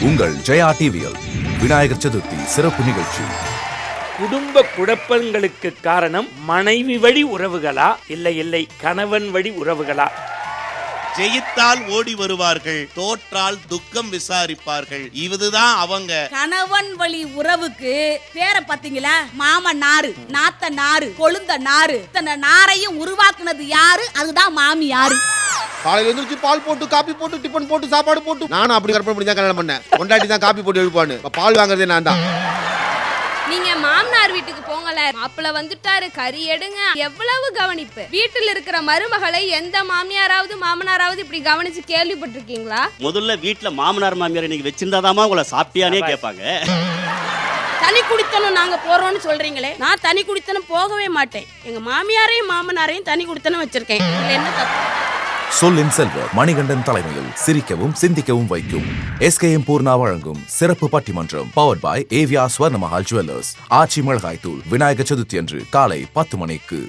உங்கள் ஜெயா டிவியில் விநாயகர் சதுர்த்தி சிறப்பு நிகழ்ச்சி. குடும்ப குழப்பங்களுக்கு காரணம் மனைவி வழி உறவுகளா? இல்லை இல்லை கணவன் வழி உறவுகளா? ஜெயித்தால் ஓடி வருவார்கள் தோற்றால் துக்கம் விசாரிப்பார்கள். இதுதான் அவங்க. கணவன் வழி உறவுக்கு பேரை பாத்தீங்களா? மாம நாறு நாத்த நாறு கொழுந்த நாறு. இத்தனை நாரையும் உருவாக்குனது யாரு? அதுதான் மாமி யாரு காலையில எழுந்திரிச்சு பால் போட்டு காப்பி போட்டு டிபன் போட்டு சாப்பாடு போட்டு. நானும் அப்படி கற்பனை பண்ணி தான் கல்யாணம் பண்ணேன். கொண்டாட்டி தான் காப்பி போட்டு எழுப்பான்னு பால் வாங்குறதே நான் தான். நீங்க மாமனார் வீட்டுக்கு போங்கல. மாப்பிள்ள வந்துட்டாரு. கறி எடுங்க. எவ்வளவு கவனிப்பு. வீட்டில் இருக்கிற மருமகளை எந்த மாமியாராவது மாமனாராவது இப்படி கவனிச்சு கேள்விப்பட்டிருக்கீங்களா? முதல்ல வீட்ல மாமனார் மாமியார் இன்னைக்கு வச்சிருந்தாதாமா உங்களை சாப்பிட்டியானே கேட்பாங்க. தனி குடித்தனம் நாங்க போறோம்னு சொல்றீங்களே. நான் தனி குடித்தனம் போகவே மாட்டேன். எங்க மாமியாரையும் மாமனாரையும் தனி குடித்தனம் வச்சிருக்கேன். இதுல என்ன தப்பு? சொல்லின் செல்வர் மணிகண்டன் தலைமையில் சிரிக்கவும் சிந்திக்கவும் வைக்கும். எஸ்கேஎம் பூர்ணா வழங்கும் சிறப்பு பட்டிமன்றம் பவர் பாய் ஏவியா ஸ்வர்ணமஹால் ஜுவல்லர்ஸ் ஆச்சி மிளகாய் தூள் விநாயகர் சதுர்த்தி அன்று காலை பத்து மணிக்கு.